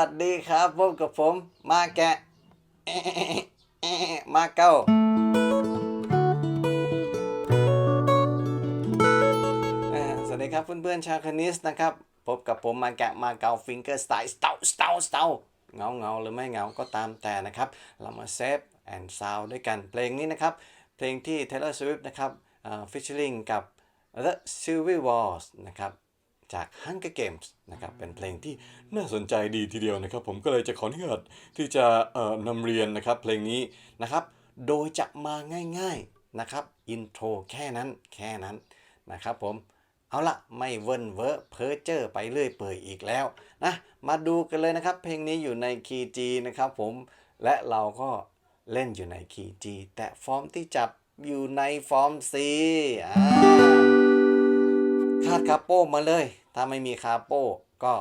สวัสดีครับพบกับผมมาแกะมาเก้า สวัสดีครับเพื่อนๆชาวคณิสนะครับ พบกับผมมาแกะมาเกาฟิงเกอร์สไตล์สเตาสเตาสเตาเงาเงาหรือไม่เงาก็ตามแต่นะครับ เรามาเซฟแอนด์ซาวด้วยกันเพลงนี้นะครับ เพลงที่ Taylor Swift นะครับฟิชเชอริงกับ The Civil Wars นะครับ จาก Hunger Games นะครับเป็นเพลงที่น่าสนใจดีทีเดียวนะครับ ผมก็เลยจะขออนุญาตที่จะเอ่อนำเรียนนะครับเพลงนี้นะครับ โดยจะมาง่ายๆนะครับอินโทรแค่นั้นแค่นั้นนะครับผมเอาละไม่เวินเวอร์เพอเจอร์ไปเรื่อยเปื่อยอีกแล้วนะมาดูกันเลยนะครับ เพลงนี้อยู่ในคีย์ G นะครับผมและเราก็เล่นอยู่ในคีย์ G แต่ฟอร์มที่จับอยู่ในฟอร์ม C อ่า คาดคาโป้มาเลย ถ้าไม่มีคาโป้ก็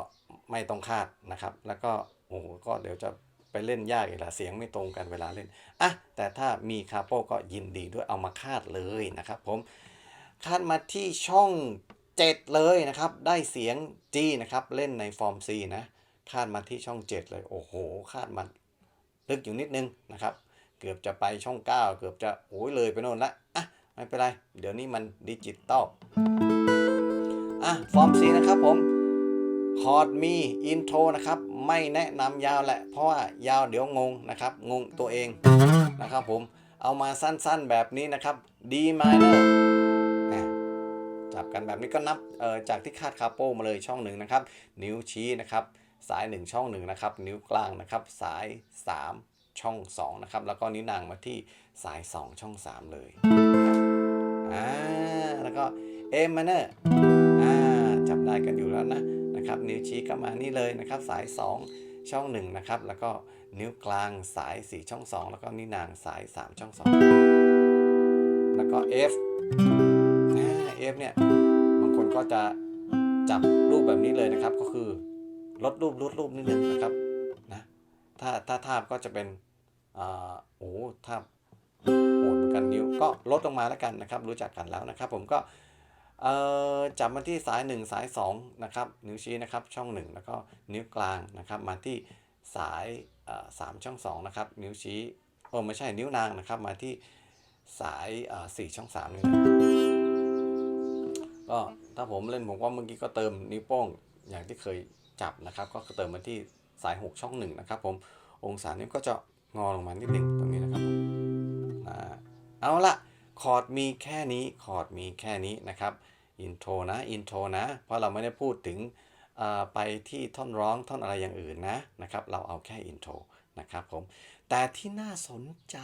ไม่ต้องคาดนะครับ แล้วก็โอ้โหก็เดี๋ยวจะไปเล่นยากอีกละเสียงไม่ตรงกันเวลาเล่นอะแต่ถ้ามีคาโป้ก็ยินดีด้วยเอามาคาดเลยนะครับผมคาดมาที่ช่อง 7 เลยนะครับ ได้เสียง G นะครับ เล่นในฟอร์ม C นะคาดมาที่ช่อง 7 เลย โอ้โห คาดมาลึกอยู่นิดนึงนะครับ เกือบจะไปช่อง 9 เกือบจะโอ้ยเลยไปโน่นละอะไม่เป็นไร เดี๋ยวนี้มันดิจิตอล อะฟอร์ม C นะครับผมคอร์ดมีอินโทรนะครับ ไม่แนะนำยาวแหละ เพราะว่ายาวเดี๋ยวงงนะครับ งงตัวเองนะครับผมเอามาสั้นๆแบบนี้นะครับ D minor อะจับกันแบบนี้ก็นับจากที่คาดคาโป้มาเลยช่องหนึ่งนะครับ นิ้วชี้นะครับ สาย 1 ช่องหนึ่งนะครับ นิ้วกลางนะครับ สาย 3 ช่อง2นะครับ แล้วก็นิ้วนางมาที่สาย 2 ช่อง 3 เลยอ่าแล้วก็ A minor อ่าจับได้ กันอยู่แล้วนะนะครับนิ้วชี้ก็มานี่เลยนะครับสาย 2 ช่อง1นะครับแล้วก็นิ้วกลางสาย 4 ช่อง 2 แล้วก็นิ้วนางสาย 3 ช่อง 2 แล้วก็ F อ่า F เนี่ยบางคนก็จะจับรูปแบบนี้เลยนะครับ ก็คือลดรูปลดรูปนิดนึงนะครับนะถ้าถ้าทาบก็จะเป็นอ่าโอ้ทาบโหดเหมือนกันนิ้วก็ลดลงมาแล้วกันนะครับ รู้จักกันแล้วนะครับ ผมก็ เอ่อจับมาที่สาย 1 สาย2นะครับนิ้วชี้นะครับช่อง 1 แล้วก็นิ้วกลางนะครับมาที่สายเอ่อสามช่อง2นะครับนิ้วชี้โอ้ไม่ใช่นิ้วนางนะครับมาที่สายเอ่อสี่ช่อง3นี่นะก็ถ้าผมเล่นผมว่าเมื่อกี้ก็เติมนิ้วโป้งอย่างที่เคยจับนะครับก็เติมมาที่สาย 6 ช่องหนึ่งนะครับผมองศานี้ก็จะงอลงมานิดนึงตรงนี้นะครับอ่าเอาละ คอร์ดมีแค่นี้คอร์ดมีแค่นี้นะครับอินโทรนะอินโทรนะ เพราะเราไม่ได้พูดถึงไปที่ท่อนร้องท่อนอะไรอย่างอื่นนะนะครับ เราเอาแค่อินโทรนะครับผม แต่ที่น่าสนใจ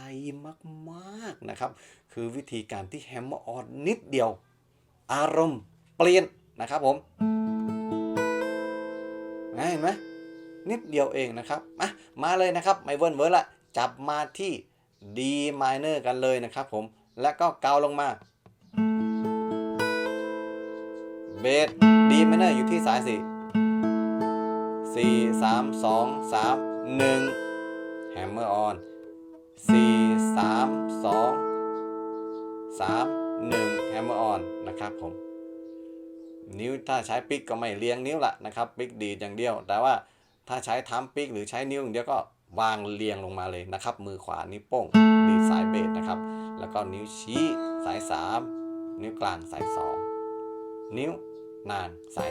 มากๆนะครับ คือวิธีการที่แฮมเมอร์ออนนิดเดียว อารมณ์เปลี่ยนนะครับผมเห็นไหมนิดเดียวเองนะครับมามาเลยนะครับ ไม่เวิร์นเวิร์นละจับมาที่ D minor กันเลยนะครับผม แล้วก็เกาลงมา เบส D minor อยู่ที่สายสี่สี่สามสองสามหนึ่งแฮมเมอร์ออนสี่สามสอง3 1 hammer on นะครับผม นิ้วถ้าใช้ปิกก็ไม่เรียงนิ้วละนะครับ ปิกดีอย่างเดียว แต่ว่าถ้าใช้ทัมปิกหรือใช้นิ้วอย่างเดียวก็วางเรียงลงมาเลยนะครับ มือขวานิ้วโป้งดีสายเบสนะครับ แล้วก็นิ้วชี้สาย 3 นิ้วกลางสาย 2 นิ้วนางสาย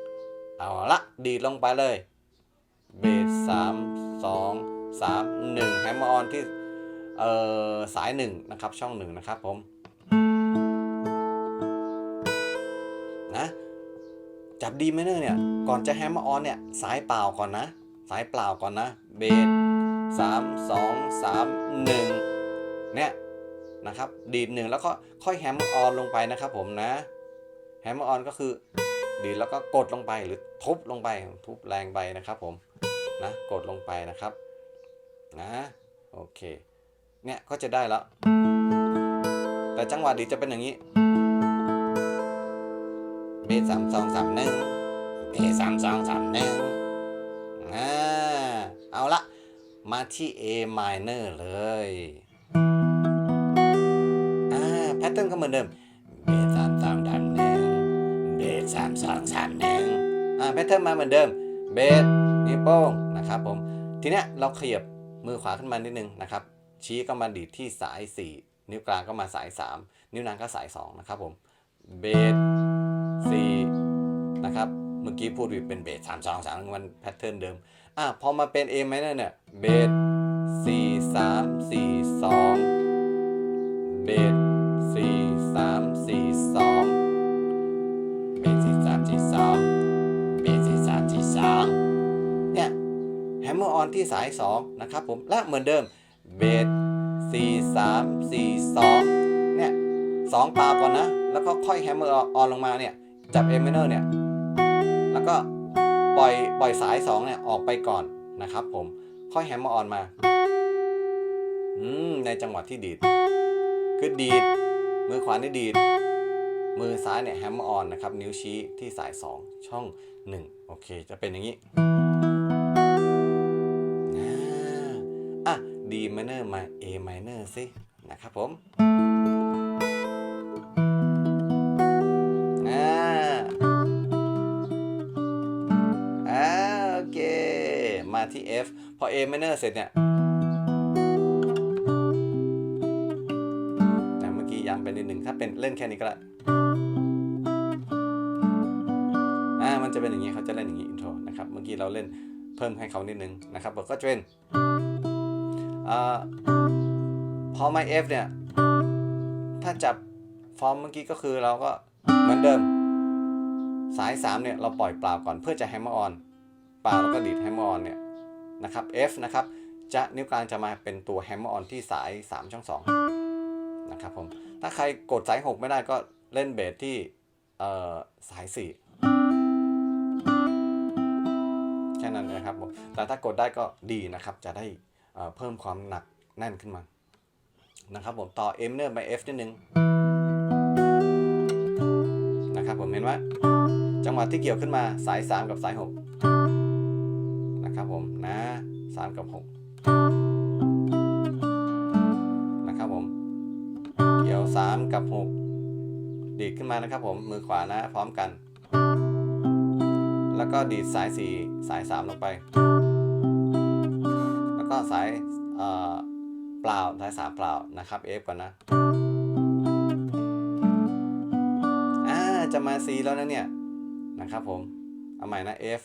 1 เอาละดีลงไปเลย เบส3 2 3 1 hammer on ที่เอ่อสายหนึ่งนะครับ ช่องหนึ่งนะครับผมนะจับดีไหมเนี่ย ก่อนจะแฮมเมอร์ออนเนี่ย สายเปล่าก่อนนะ สายเปล่าก่อนนะ เบสสามสองสามหนึ่งเนี่ย นะครับ ดีดหนึ่งแล้วก็ค่อยแฮมออนลงไปนะครับผมนะ แฮมออนก็คือดีดแล้วก็กดลงไปหรือทุบลงไปทุบแรงไปนะครับผมนะกดลงไปนะครับนะโอเคเนี่ยก็จะได้แล้ว แต่จังหวะดีจะเป็นอย่างนี้เบสสามสองสามหนึ่งเบสสามสองสามหนึ่งอ่าเอาละมาที่ A minor เลย แพทเทิร์นก็เหมือนเดิมเบสสามสองสามหนึ่งเบสสามสองสามหนึ่งอ่าแพทเทิร์นมาเหมือนเดิมเบสนิ้วโป้งนะครับผมทีเนี้ยเราขยับมือขวาขึ้นมานิดนึงนะครับชี้ก็มาดีดที่สาย 4 นิ้วกลางก็มาสาย 3 นิ้วนางก็สาย 2 นะครับผมเบส4นะครับเมื่อกี้พูดผิดเป็นเบส3 2 3มันแพทเทิร์นเดิมอะพอมาเป็น A minor เนี่ยเบส4 3 4 2เบส อออนที่สาย 2 นะครับผม และเหมือนเดิมเบส4 3 4 2 เนี่ย2ตาก่อนนะ แล้วก็ค่อยแฮมเมอร์ออนลงมาเนี่ย จับ A minor เนี่ย แล้วก็ปล่อยปล่อยสาย 2 เนี่ย ออกไปก่อนนะครับผม ค่อยแฮมเมอร์ออนมา อืม ในจังหวะที่ดีด คือดีด มือขวานี่ดีด มือซ้ายเนี่ยแฮมเมอร์ออนนะครับ นิ้วชี้ที่สาย 2 ช่อง 1 โอเค จะเป็นอย่างนี้ D minor มา A minor สินะครับผมอ่าอ่าโอเค มาที่ F พอ A minor เสร็จเนี่ยแต่เมื่อกี้ย้ำไปนิดหนึ่งถ้าเป็นเล่นแค่นี้ก็ได้อ่ามันจะเป็นอย่างนี้เขาจะเล่นอย่างนี้อินโทรนะครับ เมื่อกี้เราเล่นเพิ่มให้เขานิดนึงนะครับก็จะเป็น พอไมา F เนี่ย ถ้าจับฟอร์มเมื่อกี้ก็คือเราก็เหมือนเดิม สาย 3 เนี่ย เราปล่อยเปล่าก่อนเพื่อจะแฮมเมอร์ออนเปล่าแล้วก็ดีดแฮมเมอร์ออนเนี่ย นะครับ F นะครับ จะนิ้วกลางจะมาเป็นตัวแฮมเมอร์ออนที่สาย 3 ช่อง 2 นะครับผม ถ้าใครกดสาย 6 ไม่ได้ก็เล่นเบสที่สาย 4 แค่นั้นนะครับผมแต่ถ้ากดได้ก็ดีนะครับจะได้ เพิ่มความหนักแน่นขึ้นมานะครับผมต่อ M เนอร์ไป F นิดนึงนะครับผมเห็นว่าจังหวะที่เกี่ยวขึ้นมาสาย 3 กับสาย 6 นะครับผมนะ3กับ 6 นะครับผม เกี่ยว 3 กับ 6 ดีดขึ้นมานะครับผมมือขวานะพร้อมกัน แล้วก็ดีดสาย 4 สาย 3 ลงไป สายเอ่อเปล่าสาย3เปล่านะครับ F ก่อนนะอ่าจะมา C แล้วนะเนี่ยนะครับผมเอาใหม่นะ F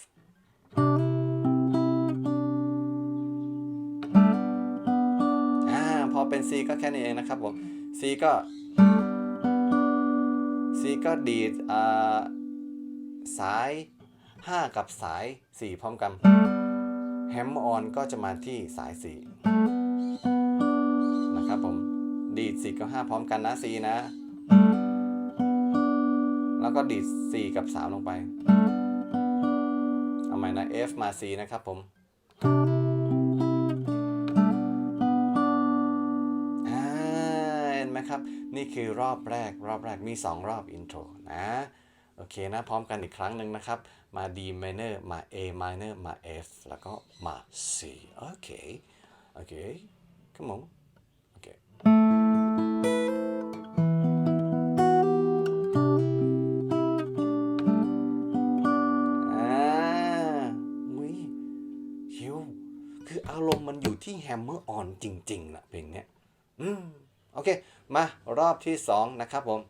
อ่าพอเป็น C ก็แค่นี้เองนะครับผม C ก็ C ก็ดีดอ่าสาย 5 กับสาย 4 พร้อมกัน แฮมออนก็จะมาที่สาย 4 นะครับผม ดีด4กับ 5 พร้อมกันนะ C นะ แล้วก็ดีด 4 กับ 3 ลงไป เอาใหม่นะ F มา C นะครับผมเห็นไหมครับ นี่คือรอบแรก รอบแรกมี 2 รอบอินโทรนะ โอเคนะพร้อมกันอีกครั้งหนึ่งนะครับ มา D minor มา A minor มา F แล้วก็มา C โอเค โอเค come on โอเคอ่าอุ้ยชิวคืออารมณ์มันอยู่ที่แฮมเมอร์ออนจริงๆนะเพลงเนี้ย อืม โอเค มารอบที่สองนะครับผม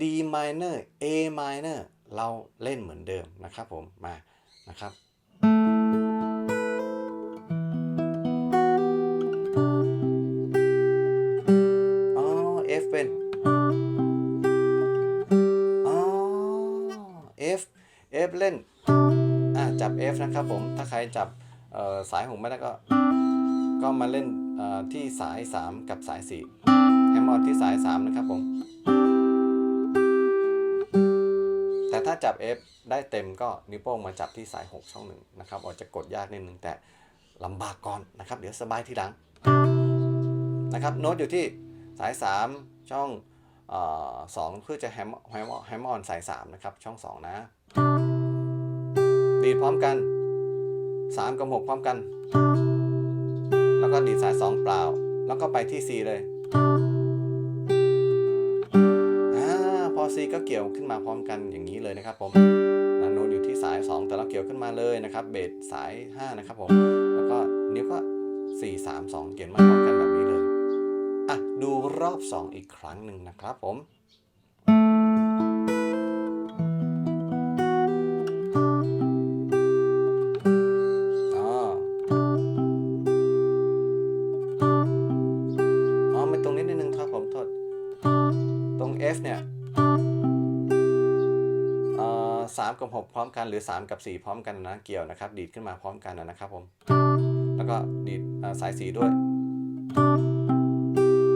D minor A minor เราเล่นเหมือนเดิมนะครับผมมานะครับ อ๋อ F เป็น อ๋อ F F เล่น อะจับ F นะครับผม ถ้าใครจับสายหงไม่ได้ก็ ก็มาเล่นที่สาย 3 กับสาย 4 แฮมออนที่สาย 3 นะครับผม ถ้าจับ F ได้เต็มก็นิ้วโป้งมาจับที่สาย 6 ช่องหนึ่งนะครับอาจจะกดยากนิดนึงแต่ลำบากก่อนนะครับ เดี๋ยวสบายทีหลังนะครับโน้ตอยู่ที่สาย 3 ช่องออสองเพื่อจะแฮมแฮมแฮมออนสาย 3 นะครับ ช่อง 2 นะ ดีดพร้อมกัน 3 กับ 6 พร้อมกัน แล้วก็ดีดสายสองเปล่า แล้วก็ไปที่ C เลย ก็เกี่ยวขึ้นมาพร้อมกันอย่างนี้เลยนะครับผมนันโน้ตอยู่ที่สาย 2 แต่เราเกี่ยวขึ้นมาเลยนะครับ เบสสาย 5 นะครับผม แล้วก็นิ้วก็ 4 3 2 เกี่ยวมาพร้อมกันแบบนี้เลย อะ ดูรอบ 2 อีกครั้งหนึ่งนะครับผม กับ 6 พร้อมกันหรือ 3 กับ 4 พร้อมกันนะเกี่ยวนะครับ ดีดขึ้นมาพร้อมกันนะครับผม แล้วก็ดีดสาย 4 ด้วย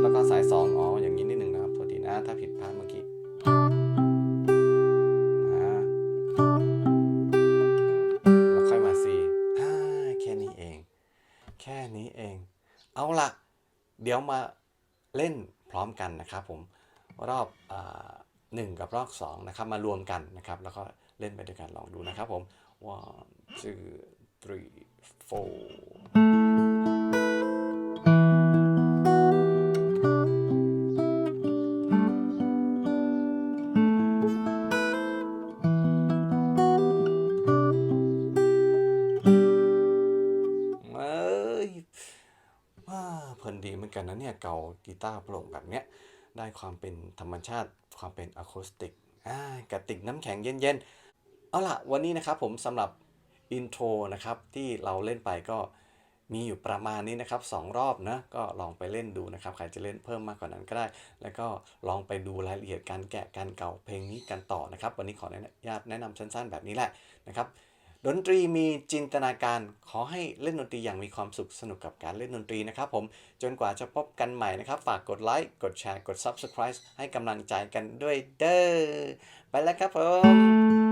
แล้วก็สาย 2 อ๋อ อย่างนี้นิดนึงนะครับโทษทีนะถ้าผิดพลาดเมื่อกี้นะแล้วค่อยมา4แค่นี้เอง แค่นี้เอง เอาละเดี๋ยวมาเล่นพร้อมกันนะครับผมรอบหนึ่งกับรอบ2นะครับมารวมกันนะครับ แล้วก็ เล่นไปด้วยกันลองดูนะครับผม one two three four เอ้ยว้าเพลินดีเหมือนกันนะเนี่ยเกากีตาร์โปร่งแบบเนี้ยได้ความเป็นธรรมชาติความเป็นอะคูสติกอ่ากระติกน้ำแข็งเย็นๆ เอาล่ะ วันนี้นะครับผมสำหรับอินโทรนะครับที่เราเล่นไปก็มีอยู่ประมาณนี้นะครับสองรอบนะก็ลองไปเล่นดูนะครับ ใครจะเล่นเพิ่มมากกว่านั้นก็ได้ แล้วก็ลองไปดูรายละเอียดการแกะการเก่าเพลงนี้กันต่อนะครับ วันนี้ขออนุญาตแนะนำสั้นๆ แบบนี้แหละนะครับ ดนตรีมีจินตนาการขอให้เล่นดนตรีอย่างมีความสุขสนุกกับการเล่นดนตรีนะครับ ผมจนกว่าจะพบกันใหม่นะครับ ฝากกดไลค์กดแชร์กด Subscribe ให้กำลังใจกันด้วยเด้อไปแล้วครับผม